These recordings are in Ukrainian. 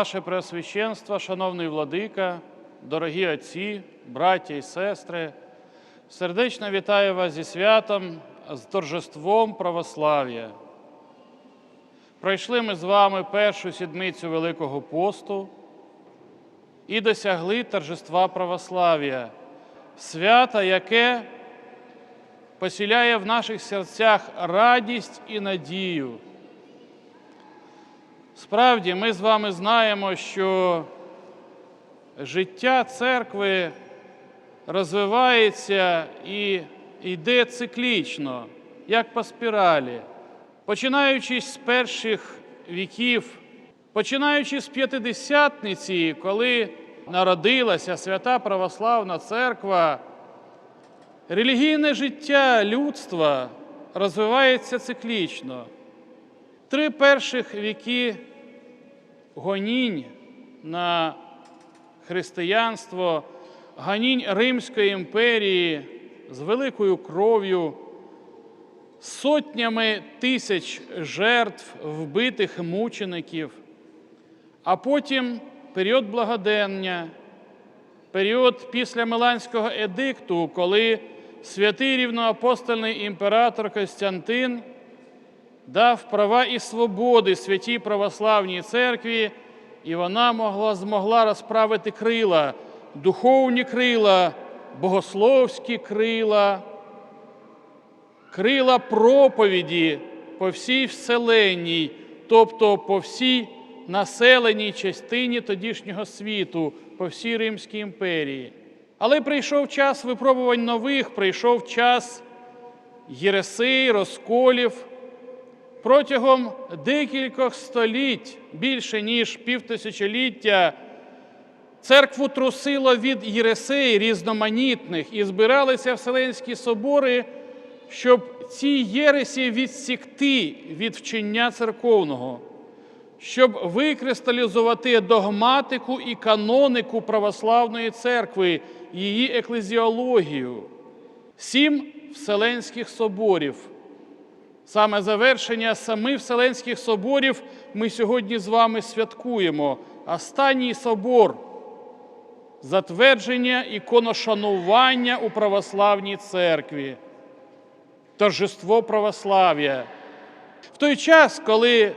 Ваше Преосвященство, шановний владика, дорогі отці, браття і сестри, сердечно вітаю вас зі святом, з торжеством православ'я. Пройшли ми з вами першу сідмицю Великого посту і досягли торжества православ'я, свята, яке посіляє в наших серцях радість і надію. Справді, ми з вами знаємо, що життя церкви розвивається і йде циклічно, як по спіралі, починаючи з перших віків, починаючи з п'ятидесятниці, коли народилася свята православна церква, релігійне життя людства розвивається циклічно. Три перших віки гонінь на християнство, гонінь Римської імперії з великою кров'ю, сотнями тисяч жертв, вбитих мучеників, а потім період благодення, період після Миланського едикту, коли святий рівноапостольний імператор Костянтин дав права і свободи святій православній церкві, і вона могла, змогла розправити крила, духовні крила, богословські крила, крила проповіді по всій вселенній, тобто по всій населеній частині тодішнього світу, по всій Римській імперії. Але прийшов час випробувань нових, прийшов час єресей, розколів. Протягом декількох століть, більше ніж півтисячоліття, церкву трусило від єресей різноманітних і збиралися Вселенські собори, щоб ці єресі відсікти від вчення церковного, щоб викристалізувати догматику і канонику православної церкви, її еклезіологію, сім Вселенських соборів. Саме завершення самих Вселенських соборів ми сьогодні з вами святкуємо. Останній собор затвердження іконошанування у православній церкві, торжество православ'я. В той час, коли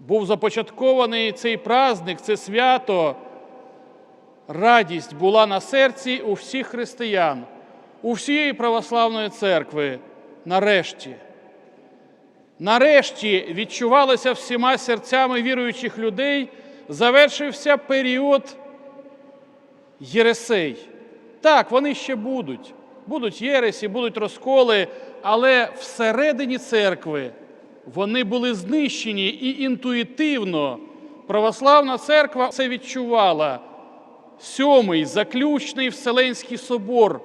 був започаткований цей праздник, це свято, радість була на серці у всіх християн, у всієї православної церкви нарешті. Нарешті відчувалося всіма серцями віруючих людей, завершився період єресей. Так, вони ще будуть. Будуть єресі, будуть розколи, але всередині церкви вони були знищені і інтуїтивно православна церква це відчувала. Сьомий заключний Вселенський собор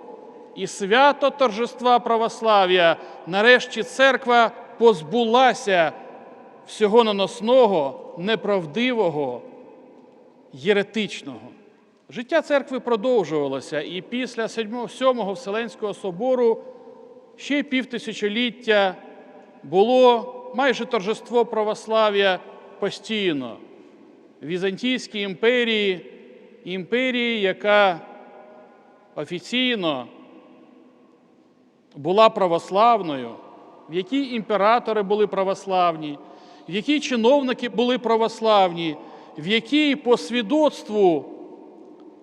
і свято торжества православ'я, нарешті церква позбулася всього наносного, неправдивого, єретичного. Життя церкви продовжувалося, і після Сьомого Вселенського собору ще півтисячоліття було майже торжество православ'я постійно. Візантійській імперії, імперії, яка офіційно була православною, в якій імператори були православні, в якій чиновники були православні, в якій по свідоцтву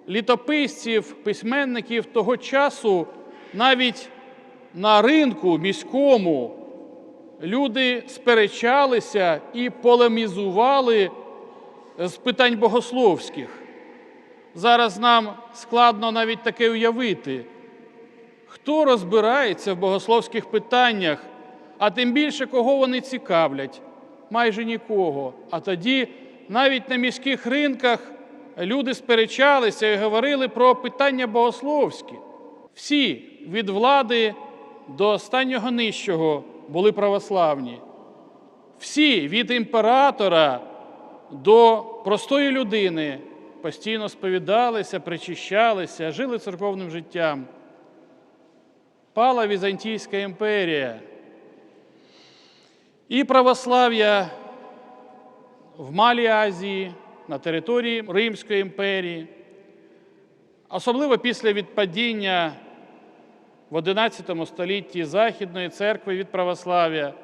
літописців, письменників того часу навіть на ринку міському люди сперечалися і полемізували з питань богословських. Зараз нам складно навіть таке уявити. Хто розбирається в богословських питаннях, а тим більше кого вони цікавлять? Майже нікого. А тоді навіть на міських ринках люди сперечалися і говорили про питання богословські. Всі від влади до останнього нижчого були православні. Всі від імператора до простої людини постійно сповідалися, причищалися, жили церковним життям пала Візантійська імперія. І православ'я в Малій Азії, на території Римської імперії, особливо після відпадіння в XI столітті Західної церкви від православ'я,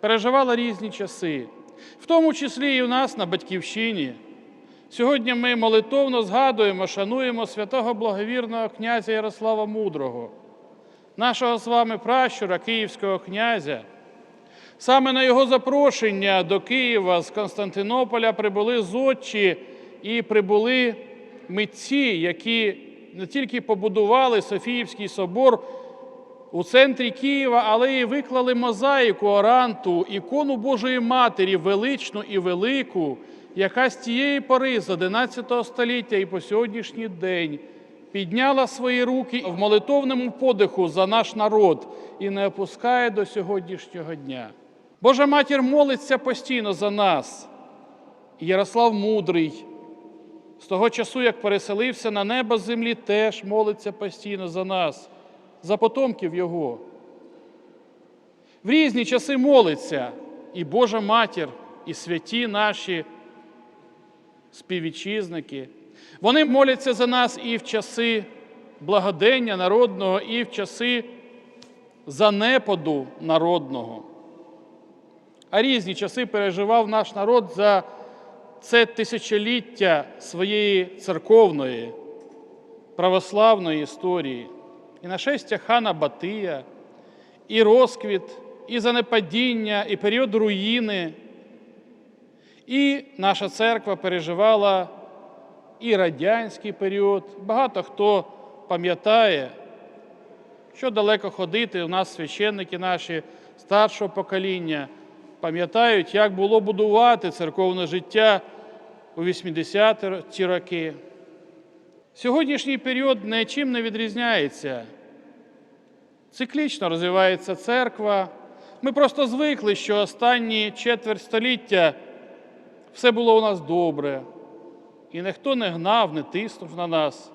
переживала різні часи, в тому числі і у нас на Батьківщині. Сьогодні ми молитовно згадуємо, шануємо святого благовірного князя Ярослава Мудрого, нашого з вами пращура Київського князя. Саме на його запрошення до Києва з Константинополя прибули зодчі і прибули митці, які не тільки побудували Софіївський собор у центрі Києва, але й виклали мозаїку оранту, ікону Божої Матері, величну і велику, яка з тієї пори, з 11 століття і по сьогоднішній день, підняла свої руки в молитовному подиху за наш народ і не опускає до сьогоднішнього дня. Божа матір молиться постійно за нас. Ярослав Мудрий, з того часу, як переселився на небо землі, теж молиться постійно за нас, за потомків Його. В різні часи молиться і Божа матір, і святі наші співвітчизники. Вони моляться за нас і в часи благодення народного, і в часи занепаду народного. А різні часи переживав наш народ за це тисячоліття своєї церковної, православної історії. І нашестя хана Батия, і розквіт, і занепадіння, і період руїни. І наша церква переживала і радянський період. Багато хто пам'ятає, що далеко ходити, у нас священники наші старшого покоління пам'ятають, як було будувати церковне життя у 80-ті роки. Сьогоднішній період нічим не відрізняється. Циклічно розвивається церква. Ми просто звикли, що останні четверть століття все було у нас добре, і ніхто не гнав, не тиснув на нас.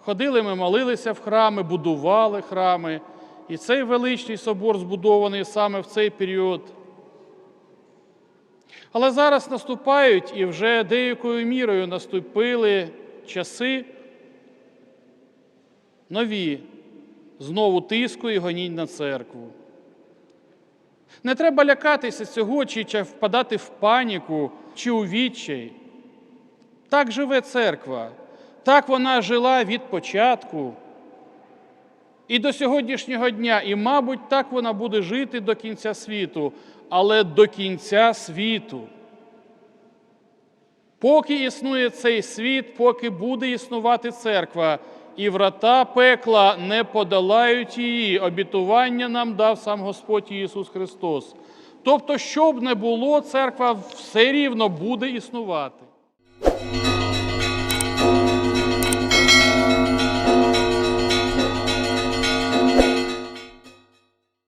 Ходили ми, молилися в храми, будували храми, і цей величний собор збудований саме в цей період. Але зараз наступають і вже деякою мірою наступили часи нові, знову тиску і гонінь на церкву. Не треба лякатися цього, чи, впадати в паніку, чи у відчай. Так живе церква, так вона жила від початку і до сьогоднішнього дня, і, мабуть, так вона буде жити до кінця світу, але до кінця світу. Поки існує цей світ, поки буде існувати церква, і врата пекла не подолають її. Обітування нам дав сам Господь Ісус Христос. Тобто, що б не було, церква все рівно буде існувати. Bye.